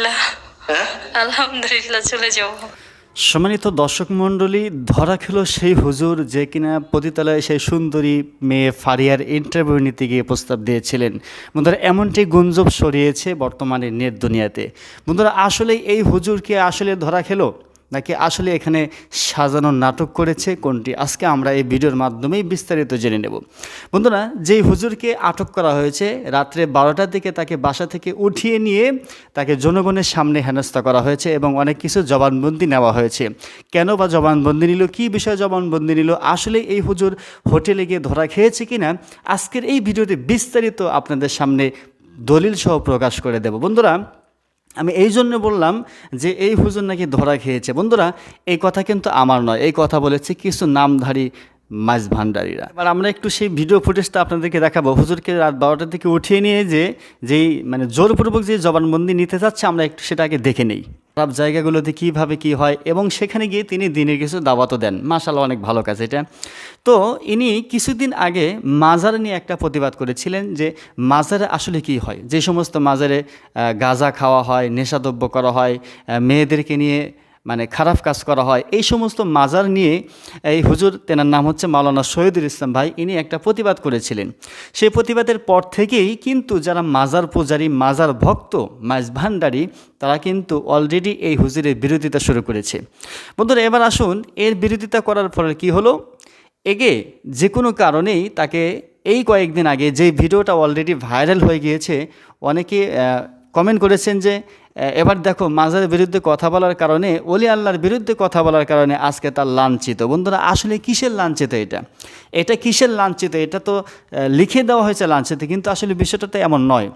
আলহামদুলিল্লাহ। হ্যাঁ? আলহামদুলিল্লাহ চলে যাব সম্মানিত দর্শক মণ্ডলী ধরা খেলো সেই হুজুর যে কিনা পতিতালয়ে সেই সুন্দরী মেয়ে ফারিয়ার ইন্টারভিউ নিতে গিয়ে প্রস্তাব দিয়েছিলেন। বন্ধুরা এমনটি গুঞ্জব সরিয়েছে বর্তমানে নেট দুনিয়াতে। বন্ধুরা আসলে এই হুজুরকে আসলে ধরা খেলো? নাকি আসলে এখানে সাজানো নাটক করেছে? কোনটি? আজকে আমরা এই ভিডিওর মাধ্যমেই বিস্তারিত জেনে নেব। বন্ধুরা, যেই হুজুরকে আটক করা হয়েছে, রাত্রে বারোটার দিকে তাকে বাসা থেকে উঠিয়ে নিয়ে তাকে জনগণের সামনে হেনস্থা করা হয়েছে এবং অনেক কিছু জবানবন্দি নেওয়া হয়েছে। কেন বা জবানবন্দি নিল? কী বিষয়ে জবানবন্দি নিল? আসলে এই হুজুর হোটেলে গিয়ে ধরা খেয়েছে কিনা? আজকের এই ভিডিওতে বিস্তারিত আপনাদের সামনে দলিল সহ প্রকাশ করে দেব। বন্ধুরা আমি এই জন্য বললাম যে এই হুজুর নাকি ধরা খেয়েছে। বন্ধুরা, এই কথা কিন্তু আমার নয়। এই কথা বলেছে কিছু নামধারী মাছ ভান্ডারীরা এবার আমরা একটু সেই ভিডিও ফুটেজটা আপনাদেরকে দেখাবো। হুজুরকে রাত বারোটা থেকে উঠিয়ে নিয়ে যে, যেই মানে জোরপূর্বক যে জবানবন্দি নিতে চাচ্ছে আমরা একটু সেটা আগে দেখে নেই। খারাপ জায়গাগুলোতে কীভাবে কি হয়, এবং সেখানে গিয়ে তিনি দিনের কিছু দাওয়াতও দেন। মাশাল্লাহ অনেক ভালো কাজ এটা। তো ইনি কিছুদিন আগে মাজার নিয়ে একটা প্রতিবাদ করেছিলেন যে মাজারে আসলে কি হয়? যে সমস্ত মাজারে গাজা খাওয়া হয়, নেশাদ্রব্য করা হয় মেয়েদেরকে নিয়ে মানে খারাপ কাজ করা হয়। এই সমস্ত মাজার নিয়ে এই হুজুর, তেনার নাম হচ্ছে মাওলানা শহীদুল ইসলাম ভাই, ইনি একটা প্রতিবাদ করেছিলেন। সেই প্রতিবাদের পর থেকেই কিন্তু যারা মাজার পূজারী, মাজার ভক্ত, মাইজ ভান্ডারী, তারা কিন্তু অলরেডি এই হুজুরের বিরোধিতা শুরু করেছে। বন্ধুরা, এবার আসুন, এর বিরোধিতা করার ফলে কি হলো? এগে যে কোনো কারণেই তাকে এই কয়েকদিন আগে যে ভিডিওটা অলরেডি ভাইরাল হয়ে গিয়েছে, অনেকে কমেন্ট করেছেন যে এবার দেখো মাজারের বিরুদ্ধে কথা বলার কারণে অলি আল্লাহর বিরুদ্ধে কথা বলার কারণে আজকে তার লাঞ্ছিত। বন্ধুরা, আসলে কিসের লাঞ্ছিত এটা? এটা কিসের লাঞ্ছিত? এটা তো লিখে দেওয়া হয়েছে লাঞ্ছিত, কিন্তু আসলে বিষয়টা তো এমন নয়।